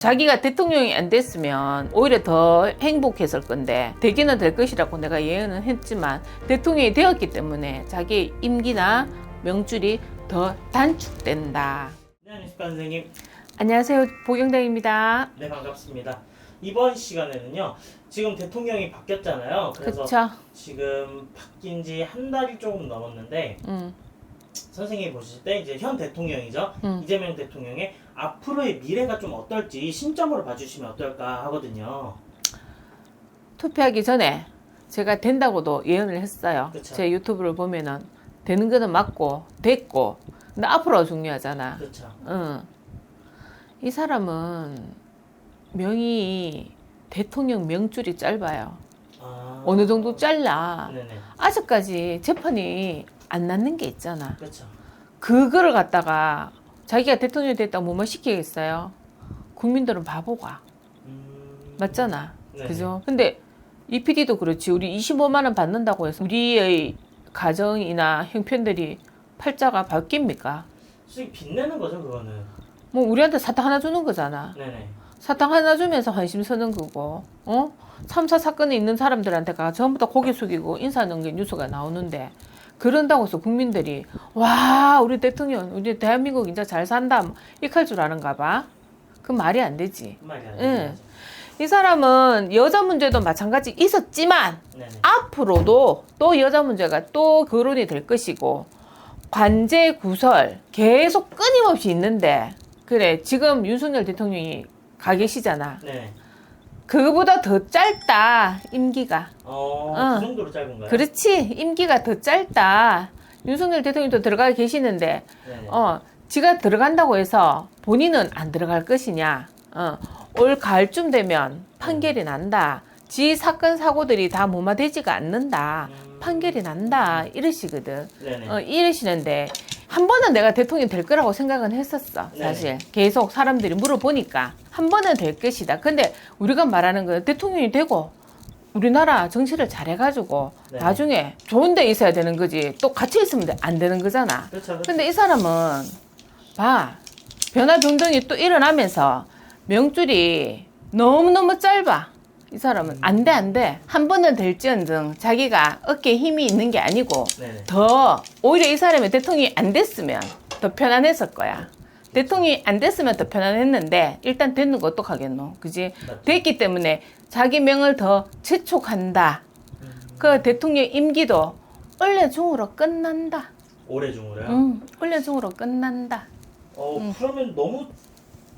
자기가 대통령이 안 됐으면 오히려 더 행복했을 건데 되기는 될 것이라고 내가 예언은 했지만 대통령이 되었기 때문에 자기 임기나 명줄이 더 단축된다. 네, 안녕하십니까 선생님. 안녕하세요. 보경당입니다. 네, 반갑습니다. 이번 시간에는요. 지금 대통령이 바뀌었잖아요. 그래서 그쵸? 지금 바뀐 지 한 달이 조금 넘었는데 음, 선생님이 보실 때 이제 현 대통령이죠. 음. 이재명 대통령의 앞으로의 미래가 좀 어떨지 신점으로 봐주시면 어떨까 하거든요. 투표하기 전에 제가 된다고도 예언을 했어요. 그쵸. 제 유튜브를 보면은 되는 거는 맞고 됐고 근데 앞으로가 중요하잖아. 그렇죠. 응. 이 사람은 명이 대통령 명줄이 짧아요. 아, 어느 정도 잘라. 네네. 아직까지 재판이 안 났는 게 있잖아. 그렇죠. 그거를 갖다가 자기가 대통령이 됐다고 뭐만 시키겠어요? 국민들은 바보가. 음... 맞잖아. 네네. 그죠? 근데 이 PD도 그렇지. 우리 25만 원 받는다고 해서 우리의 가정이나 형편들이 팔자가 바뀝니까? 수익 빚내는 거죠 그거는. 뭐 우리한테 사탕 하나 주는 거잖아. 네네. 사탕 하나 주면서 관심 서는 거고, 어? 참사 사건에 있는 사람들한테가 전부 다 고개 숙이고 인사하는 게 뉴스가 나오는데, 그런다고 해서 국민들이, 와, 우리 대통령, 우리 대한민국 이제 잘 산다, 뭐 이렇게 할줄 아는가 봐. 그 말이 안 되지. 그 말이 안 응. 이 사람은 여자 문제도 마찬가지 있었지만, 네네. 앞으로도 또 여자 문제가 또 거론이 될 것이고 관제 구설 계속 끊임없이 있는데 그래 지금 윤석열 대통령이 가 계시잖아 네네. 그거보다 더 짧다 임기가 어, 어. 그 정도로 짧은가요? 그렇지 임기가 더 짧다 윤석열 대통령도 들어가 계시는데 네네. 어 지가 들어간다고 해서 본인은 안 들어갈 것이냐 어, 올 가을쯤 되면 판결이 난다 지 사건 사고들이 다 무마되지가 않는다 음. 판결이 난다 이러시거든 네네. 어, 이러시는데 한 번은 내가 대통령 될 거라고 생각은 했었어 사실. 계속 사람들이 물어보니까 한 번은 될 것이다. 근데 우리가 말하는 건 대통령이 되고 우리나라 정치를 잘해가지고 네. 나중에 좋은 데 있어야 되는 거지. 또 같이 있으면 안 되는 거잖아. 그렇죠. 그렇죠. 근데 이 사람은 봐. 변화 변동이 또 일어나면서 명줄이 너무너무 짧아 이 사람은 안 돼 안 돼 한 번은 될지언정 자기가 어깨에 힘이 있는 게 아니고 네네. 더 오히려 이 사람이 대통령이 안 됐으면 더 편안했을 거야 대통령이 안 됐으면 더 편안했는데 일단 됐는 거 어떡하겠노 그지 맞죠. 됐기 때문에 자기 명을 더 재촉한다 음. 그 대통령 임기도 원래 중으로 끝난다 올해 중으로요? 응, 원래 중으로 끝난다. 어, 음. 그러면 너무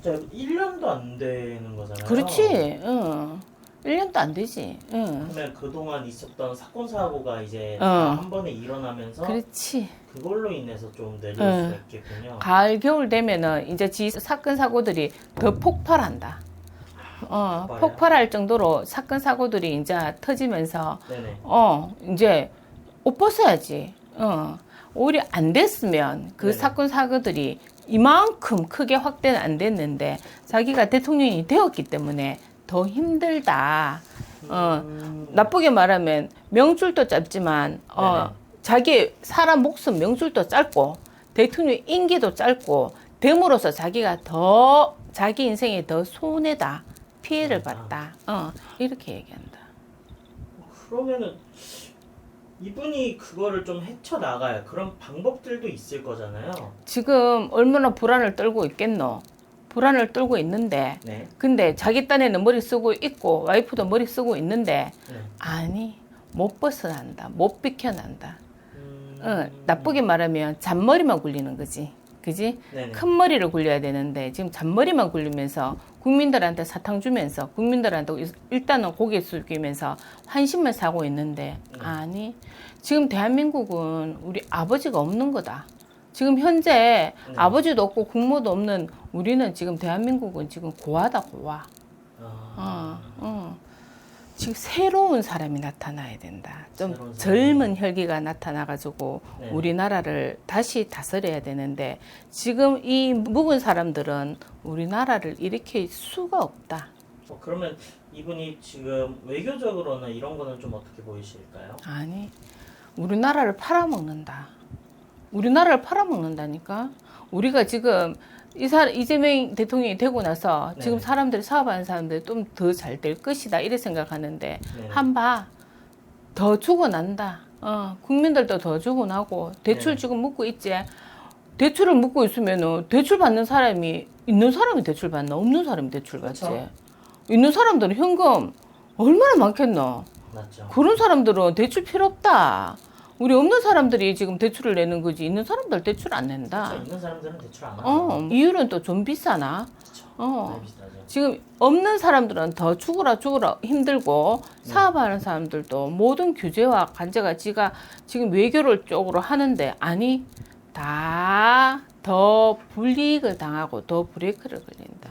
진짜 1년도 안 되는 거잖아요. 그렇지. 응. 1년도 안 되지. 응. 그러면 그동안 있었던 사건 사고가 이제 어. 다 한 번에 일어나면서 그렇지. 그걸로 인해서 좀 내려올 응. 수가 있겠군요. 가을, 겨울 되면은 이제 지 사건 사고들이 더 폭발한다. 어, 폭발해요? 폭발할 정도로 사건 사고들이 이제 터지면서 네네. 어, 이제 옷 벗어야지. 어. 오히려 안 됐으면 그 네네. 사건 사고들이 이만큼 크게 확대는 안 됐는데 자기가 대통령이 되었기 때문에 더 힘들다. 어, 음, 나쁘게 말하면 명줄도 짧지만 어. 자기 사람 목숨 명줄도 짧고 대통령 임기도 짧고 됨으로써 자기가 더 자기 인생에 더 손해다 피해를 아. 봤다 어, 이렇게 얘기한다 그러면은 이분이 그거를 좀 헤쳐 나가야 그런 방법들도 있을 거잖아요. 지금 얼마나 불안을 떨고 있겠노 불안을 떨고 있는데 네. 근데 자기 딴에는 머리 쓰고 있고 와이프도 머리 쓰고 있는데 네. 아니 못 벗어난다 못 비켜난다 음, 어, 나쁘게 말하면 잔머리만 굴리는 거지. 그지? 네네. 큰 머리를 굴려야 되는데 지금 잔머리만 굴리면서 국민들한테 사탕 주면서 국민들한테 일단은 고개 숙이면서 환심을 사고 있는데 네. 아니 지금 대한민국은 우리 아버지가 없는 거다. 지금 현재 네. 아버지도 없고 국모도 없는 우리는 지금 대한민국은 지금 고아다 고아. 아, 어, 어. 지금 새로운 사람이 나타나야 된다. 좀. 젊은 혈기가 나타나가지고 네. 우리나라를 다시 다스려야 되는데 지금 이 묵은 사람들은 우리나라를 일으킬 수가 없다. 어, 그러면 이분이 지금 외교적으로는 이런 거는 좀 어떻게 보이실까요? 아니, 우리나라를 팔아먹는다. 우리나라를 팔아먹는다니까. 우리가 지금 이 사람 이재명 대통령이 되고 나서 지금 네. 사람들이 사업하는 사람들이 좀 더 잘 될 것이다 이래 생각하는데 네. 한봐 더 주고 난다. 어, 국민들도 더 주고 나고 대출 네. 지금 묻고 있지. 대출을 묻고 있으면은 대출 받는 사람이 있는 사람이 대출 받나 없는 사람이 대출 받지. 그렇죠. 있는 사람들은 현금 얼마나 많겠노. 맞죠. 그런 사람들은 대출 필요 없다. 우리 없는 사람들이 지금 대출을 내는 거지 있는 사람들 대출 안 낸다. 그렇죠. 있는 사람들은 대출 안 하고. 어, 이율은 또 좀 비싸나? 그렇죠. 어. 비싸죠. 지금 없는 사람들은 더 죽으라 죽으라 힘들고 네. 사업하는 사람들도 모든 규제와 관제가 지가 지금 외교를 쪽으로 하는데 아니 다 더 불이익을 당하고 더 브레이크를 걸린다.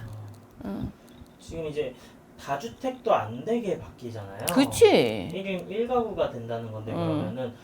응. 지금 이제 다주택도 안 되게 바뀌잖아요. 그치? 이게 일가구가 된다는 건데 음. 그러면은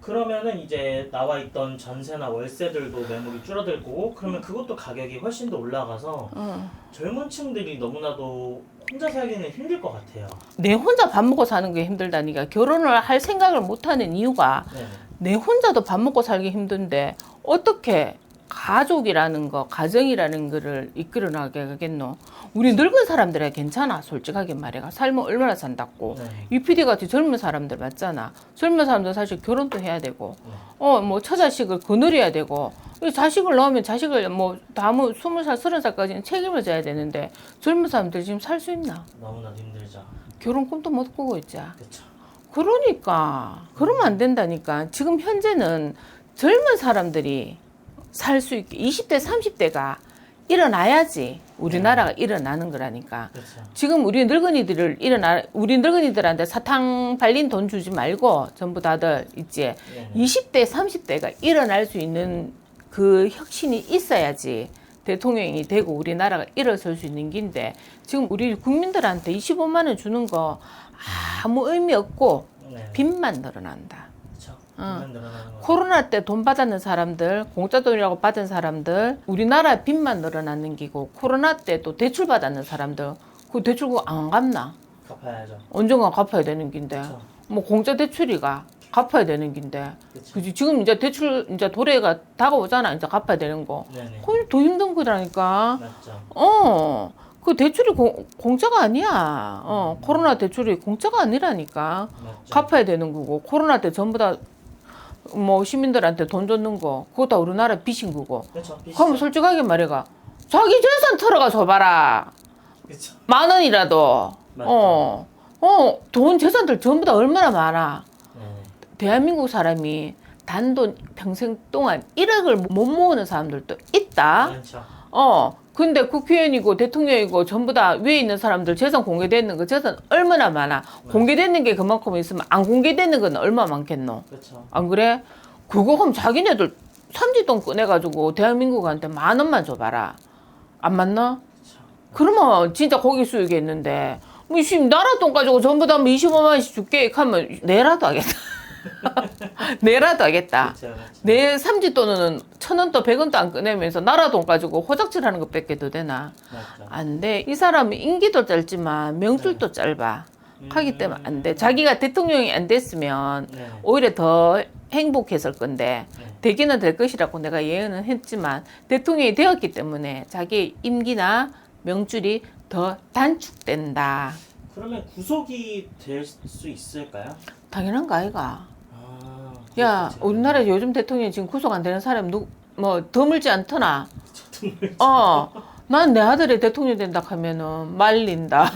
그러면은 이제 나와 있던 전세나 월세들도 매물이 줄어들 거고 그러면 그것도 가격이 훨씬 더 올라가서 응. 젊은 층들이 너무나도 혼자 살기는 힘들 것 같아요. 내 혼자 밥 먹고 사는 게 힘들다니까 결혼을 할 생각을 못 하는 이유가 네. 내 혼자도 밥 먹고 살기 힘든데 어떻게 가족이라는 거, 가정이라는 거를 이끌어 나가겠노? 우리 늙은 사람들이 괜찮아, 솔직하게 말해가. 삶은 얼마나 산다고. 네. UPD 같이 젊은 사람들 맞잖아. 젊은 사람들 사실 결혼도 해야 되고, 네. 어, 뭐, 처자식을 거느려야 되고, 이 자식을 넣으면 자식을 뭐, 다음 스물 살, 서른 살까지는 책임을 져야 되는데, 젊은 사람들 지금 살 수 있나? 너무나도 힘들죠. 결혼 꿈도 못 꾸고 있자. 그렇죠. 그러니까 그러면 안 된다니까 지금 현재는 젊은 사람들이 살 수 있게 20대 30대가 일어나야지 우리나라가 일어나는 거라니까 그렇죠. 지금 우리 늙은이들을 일어나 우리 늙은이들한테 사탕 발린 돈 주지 말고 전부 다들 있지 네. 20대 30대가 일어날 수 있는 그 혁신이 있어야지 대통령이 되고 우리나라가 일어설 수 있는 긴데 지금 우리 국민들한테 25만 원 주는 거 아무 의미 없고 네. 빚만 늘어난다. 어. 거. 코로나 때 돈 받았는 사람들, 공짜 돈이라고 받은 사람들, 우리나라 빚만 늘어나는 기고 코로나 때 또 대출 받았는 사람들, 그 대출 그거 안 갚나? 갚아야죠. 언젠가 갚아야 되는 긴데, 그렇죠. 뭐 공짜 대출이가 갚아야 되는 긴데. 그지 지금 이제 대출 이제 도래가 다가오잖아, 이제 갚아야 되는 거. 네네. 그게 더 힘든 거라니까. 맞죠. 어, 그 대출이 공, 공짜가 아니야. 어, 코로나 대출이 공짜가 아니라니까. 맞죠. 갚아야 되는 거고 코로나 때 전부 다 뭐 시민들한테 돈 줬는 거 그거 다 우리나라 빚인 거고 그렇죠. 그럼 솔직하게 말해가 자기 재산 털어가 줘봐라 그렇죠. 만 원이라도 맞죠. 어어 돈 재산들 전부 다 얼마나 많아 네. 대한민국 사람이 단돈 평생 동안 1억을 못 모으는 사람들도 있다 그렇죠. 어 근데 국회의원이고 대통령이고 전부 다 위에 있는 사람들 재산 공개되는 거 재산 얼마나 많아 공개되는 게 그만큼 있으면 안 공개되는 건 얼마 많겠노 그렇죠. 안 그래? 그거 그럼 자기네들 삼지돈 꺼내가지고 대한민국한테 만 원만 줘봐라. 안 맞나? 그렇죠. 그러면 진짜 고기 수익이 있는데, 뭐, 씨, 나라 돈 가지고 전부 다 25만 원씩 줄게. 하면 내라도 하겠다. 내라도 하겠다. 그렇죠. 그렇죠. 내 삼지돈은 천 원도 백 원도 안 꺼내면서 나라 돈 가지고 호적질 하는 것밖에 더 되나? 맞죠. 안 돼. 이 사람은 임기도 짧지만 명줄도 짧아. 하기 때문에 안 돼. 자기가 대통령이 안 됐으면 네. 오히려 더 행복했을 건데 네. 되기는 될 것이라고 내가 예언은 했지만 대통령이 되었기 때문에 자기 임기나 명줄이 더 단축된다. 그러면 구속이 될 수 있을까요? 당연한 거 아이가? 아, 야, 그렇죠. 우리나라 요즘 대통령 지금 구속 안 되는 사람 누, 뭐 드물지 않더나. 어, 난 내 아들이 대통령 된다 하면은 말린다.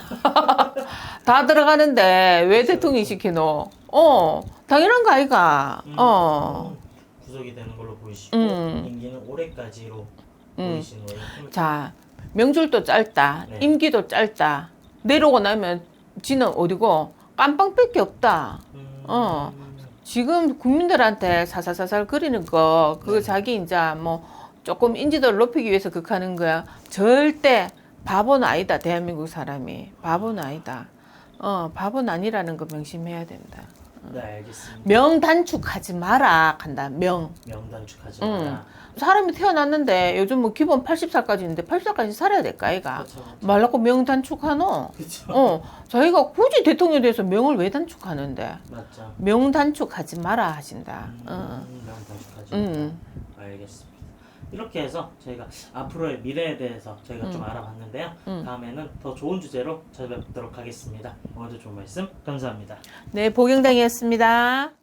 다 들어가는데 왜 대통령 시키노? 어, 당연한 거 아이가? 음, 어. 구속이 되는 걸로 보이시고 음. 임기는 올해까지로 음. 보이시는 거예요. 자, 명줄도 짧다. 네. 임기도 짧다. 내려오고 나면 지는 어디고 깜빵밖에 없다. 음. 어. 지금 국민들한테 사살사살 거리는 거 그거 네. 자기 이제 뭐 조금 인지도를 높이기 위해서 그렇게 하는 거야. 절대 바보는 아니다. 대한민국 사람이 바보는 아니다. 어, 바보는 아니라는 거 명심해야 된다. 네 알겠습니다. 명 단축하지 마라 한다. 명. 명단축하지 음. 마라. 사람이 태어났는데 요즘 뭐 기본 80살까지 있는데 80살까지 살아야 될까 아이가? 그렇죠. 말라고 명 단축하노? 그렇죠. 어, 자기가 굳이 대통령이 돼서 명을 왜 단축하는데? 맞죠. 명 단축하지 마라 하신다. 어. 음, 명단축하지 음. 마라. 알겠습니다. 이렇게 해서 저희가 앞으로의 미래에 대해서 저희가 좀 음. 알아봤는데요. 음. 다음에는 더 좋은 주제로 찾아뵙도록 하겠습니다. 오늘도 좋은 말씀 감사합니다. 네, 보경당이었습니다.